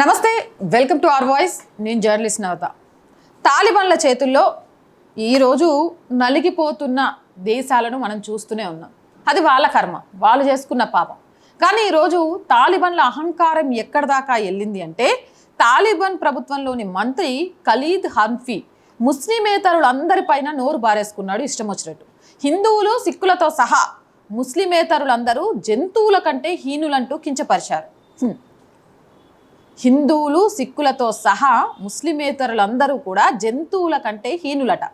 నమస్తే welcome to are voice. నేను journalist నవత. తాలిబాన్ల చేతుల్లో ఈరోజు నలిగిపోతున్న దేశాలను మనం చూస్తూనే ఉన్నాం. అది వాళ్ళ కర్మ వాళ్ళు చేసుకున్న పాపం. కానీ ఈరోజు తాలిబాన్ల అహంకారం ఎక్కడి దాకా వెళ్ళింది అంటే తాలిబాన్ ప్రభుత్వంలోని మంత్రి ఖలీద్ హన్ఫీ ముస్లిమేతరులందరిపైన నోరు బారేసుకున్నాడు ఇష్టం వచ్చినట్టు. హిందువులు సిక్కులతో సహా ముస్లిమేతరులందరూ జంతువుల కంటే హీనులంటూ కించపరిచారు. హిందువులు సిక్కులతో సహా ముస్లిమేతరులందరూ కూడా జంతువుల కంటే హీనులట.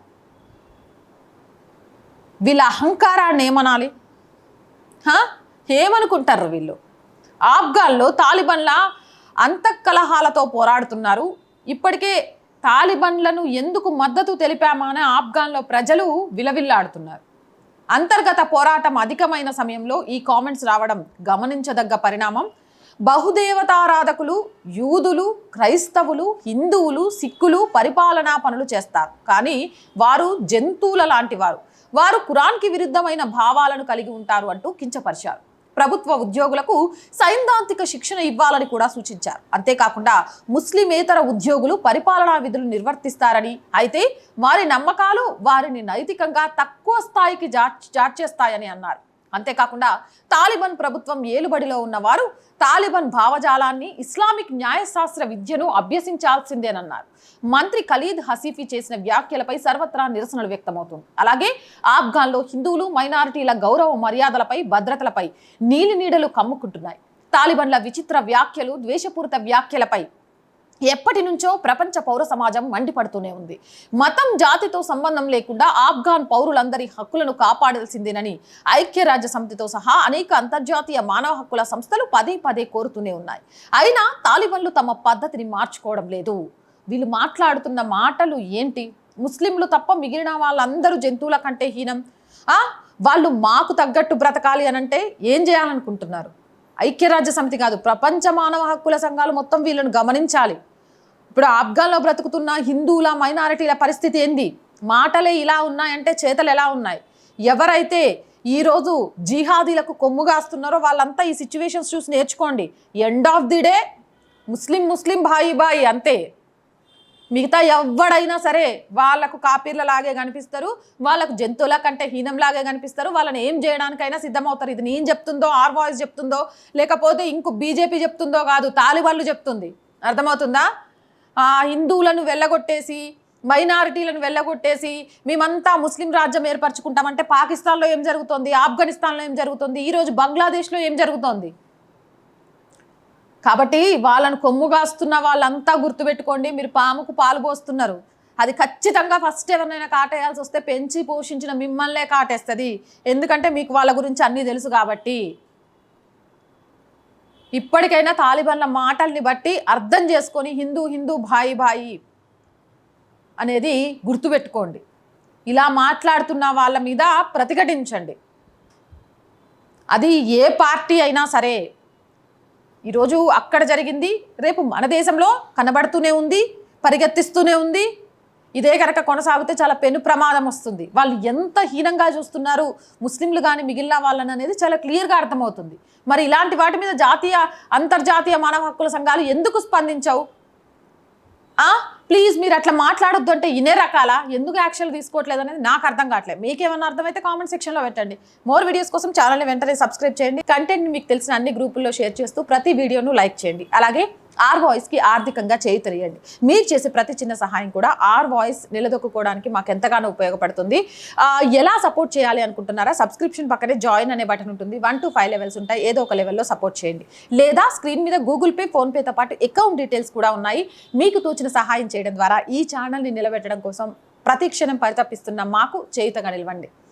వీళ్ళ అహంకారాన్ని ఏమనాలి? ఏమనుకుంటారు వీళ్ళు? ఆఫ్ఘాన్లో తాలిబన్ల అంతఃకలహాలతో పోరాడుతున్నారు. ఇప్పటికే తాలిబన్లను ఎందుకు మద్దతు తెలిపామా అని ఆఫ్ఘాన్లో ప్రజలు విలవిల్లాడుతున్నారు. అంతర్గత పోరాటం అధికమైన సమయంలో ఈ కామెంట్స్ రావడం గమనించదగ్గ పరిణామం. బహుదేవతారాధకులు యూదులు క్రైస్తవులు హిందువులు సిక్కులు పరిపాలనా పనులు చేస్తారు. కానీ వారు జంతువుల లాంటి వారు. వారు కురాన్కి విరుద్ధమైన భావాలను కలిగి ఉంటారు అంటూ కించపరిచారు. ప్రభుత్వ ఉద్యోగులకు సైద్ధాంతిక శిక్షణ ఇవ్వాలని కూడా సూచించారు. అంతేకాకుండా ముస్లిమేతర ఉద్యోగులు పరిపాలనా విధులు నిర్వర్తిస్తారని అయితే వారి నమ్మకాలు వారిని నైతికంగా తక్కువ స్థాయికి జార్ జార్చేస్తాయని అన్నారు. అంతేకాకుండా తాలిబాన్ ప్రభుత్వం ఏలుబడిలో ఉన్నవారు తాలిబాన్ భావజాలాన్ని ఇస్లామిక్ న్యాయశాస్త్ర విద్యను అభ్యసించాల్సిందేనన్నారు. మంత్రి ఖలీద్ హసీఫీ చేసిన వ్యాఖ్యలపై సర్వత్రా నిరసనలు వ్యక్తమవుతుంది. అలాగే ఆఫ్ఘాన్లో హిందువులు మైనారిటీల గౌరవ మర్యాదలపై భద్రతలపై నీలి నీడలు కమ్ముకుంటున్నాయి. తాలిబాన్ల విచిత్ర వ్యాఖ్యలు ద్వేషపూరిత వ్యాఖ్యలపై ఎప్పటి నుంచో ప్రపంచ పౌర సమాజం మండిపడుతూనే ఉంది. మతం జాతితో సంబంధం లేకుండా ఆఫ్ఘాన్ పౌరులందరి హక్కులను కాపాడాల్సిందేనని ఐక్యరాజ్య సమితితో సహా అనేక అంతర్జాతీయ మానవ హక్కుల సంస్థలు పదే పదే కోరుతూనే ఉన్నాయి. అయినా తాలిబన్లు తమ పద్ధతిని మార్చుకోవడం లేదు. వీళ్ళు మాట్లాడుతున్న మాటలు ఏంటి? ముస్లింలు తప్ప మిగిలిన వాళ్ళందరూ జంతువుల కంటే హీనం. వాళ్ళు మాకు తగ్గట్టు బ్రతకాలి అనంటే ఏం చేయాలనుకుంటున్నారు? ఐక్యరాజ్య సమితి కాదు ప్రపంచ మానవ హక్కుల సంఘాలు మొత్తం వీళ్ళను గమనించాలి. ఇప్పుడు ఆఫ్ఘన్లో బ్రతుకుతున్న హిందువుల మైనారిటీల పరిస్థితి ఏంది? మాటలే ఇలా ఉన్నాయంటే చేతలు ఎలా ఉన్నాయి? ఎవరైతే ఈరోజు జిహాదీలకు కొమ్ముగాస్తున్నారో వాళ్ళంతా ఈ సిచ్యువేషన్స్ చూసి నేర్చుకోండి. ఎండ్ ఆఫ్ ది డే ముస్లిం ముస్లిం భాయి భాయి అంతే. మిగతా ఎవడైనా సరే వాళ్ళకు కాపీర్ల లాగే కనిపిస్తారు వాళ్ళకు జంతువుల కంటే హీనంలాగే కనిపిస్తారు వాళ్ళని ఏం చేయడానికైనా సిద్ధమవుతారు. ఇది నేను చెప్తుందో ఆర్ వాయిస్ చెప్తుందో లేకపోతే ఇంకో బీజేపీ చెప్తుందో కాదు తాలిబాన్లు చెప్తుంది. అర్థమవుతుందా? హిందువులను వెళ్ళగొట్టేసి మైనారిటీలను వెళ్ళగొట్టేసి మేమంతా ముస్లిం రాజ్యం ఏర్పరచుకుంటామంటే పాకిస్తాన్లో ఏం జరుగుతుంది? ఆఫ్ఘనిస్తాన్లో ఏం జరుగుతుంది? ఈరోజు బంగ్లాదేశ్లో ఏం జరుగుతోంది? కాబట్టి వాళ్ళను కొమ్ముగాస్తున్న వాళ్ళంతా గుర్తుపెట్టుకోండి మీరు పాముకు పాలు పోస్తున్నారు. అది ఖచ్చితంగా ఫస్ట్ ఎవరినైనా కాటేయాల్సి వస్తే పెంచి పోషించిన మిమ్మల్నే కాటేస్తుంది. ఎందుకంటే మీకు వాళ్ళ గురించి అన్నీ తెలుసు కాబట్టి. ఇప్పటికైనా తాలిబాన్ల మాటల్ని బట్టి అర్థం చేసుకొని హిందూ హిందూ భాయి భాయి అనేది గుర్తుపెట్టుకోండి. ఇలా మాట్లాడుతున్న వాళ్ళ మీద ప్రతిఘటించండి. అది ఏ పార్టీ అయినా సరే ఈరోజు అక్కడ జరిగింది రేపు మన దేశంలో కనబడుతూనే ఉంది పరిగెత్తిస్తూనే ఉంది ఇదే కనుక కొనసాగితే చాలా పెను ప్రమాదం వస్తుంది. వాళ్ళు ఎంత హీనంగా చూస్తున్నారు ముస్లింలు కానీ మిగిలిన వాళ్ళని అనేది చాలా క్లియర్గా అర్థమవుతుంది. మరి ఇలాంటి వాటి మీద జాతీయ అంతర్జాతీయ మానవ హక్కుల సంఘాలు ఎందుకు స్పందించవు? ప్లీజ్ మీరు అట్లా మాట్లాడొద్దు అంటే ఇనే రకాల? ఎందుకు యాక్షన్ తీసుకోవట్లేదు అనేది నాకు అర్థం కావట్లేదు. మీకేమన్నా అర్థమైతే కామెంట్ సెక్షన్లో పెట్టండి. మోర్ వీడియోస్ కోసం ఛానల్ని వెంటనే సబ్స్క్రైబ్ చేయండి. కంటెంట్ మీకు తెలిసిన అన్ని గ్రూపుల్లో షేర్ చేస్తూ ప్రతి వీడియోను లైక్ చేయండి. అలాగే ఆర్ వాయిస్కి ఆర్థికంగా చేయి మీరు చేసే ప్రతి చిన్న సహాయం కూడా ఆర్ వాయిస్ నిలదొక్కుకోవడానికి మాకు ఎంతగానో ఉపయోగపడుతుంది. ఎలా సపోర్ట్ చేయాలి అనుకుంటున్నారా? సబ్స్క్రిప్షన్ పక్కనే జాయిన్ అనే బటన్ ఉంటుంది. వన్ టు ఫైవ్ లెవెల్స్ ఉంటాయి. ఏదో ఒక లెవెల్లో సపోర్ట్ చేయండి. లేదా స్క్రీన్ మీద గూగుల్ పే ఫోన్పేతో పాటు అకౌంట్ డీటెయిల్స్ కూడా ఉన్నాయి. మీకు తోచిన సహాయం చేయడం ద్వారా ఈ ఛానల్ని నిలబెట్టడం కోసం ప్రతి క్షణం పరితపిస్తున్న మాకు చేయుతగా నిలవండి.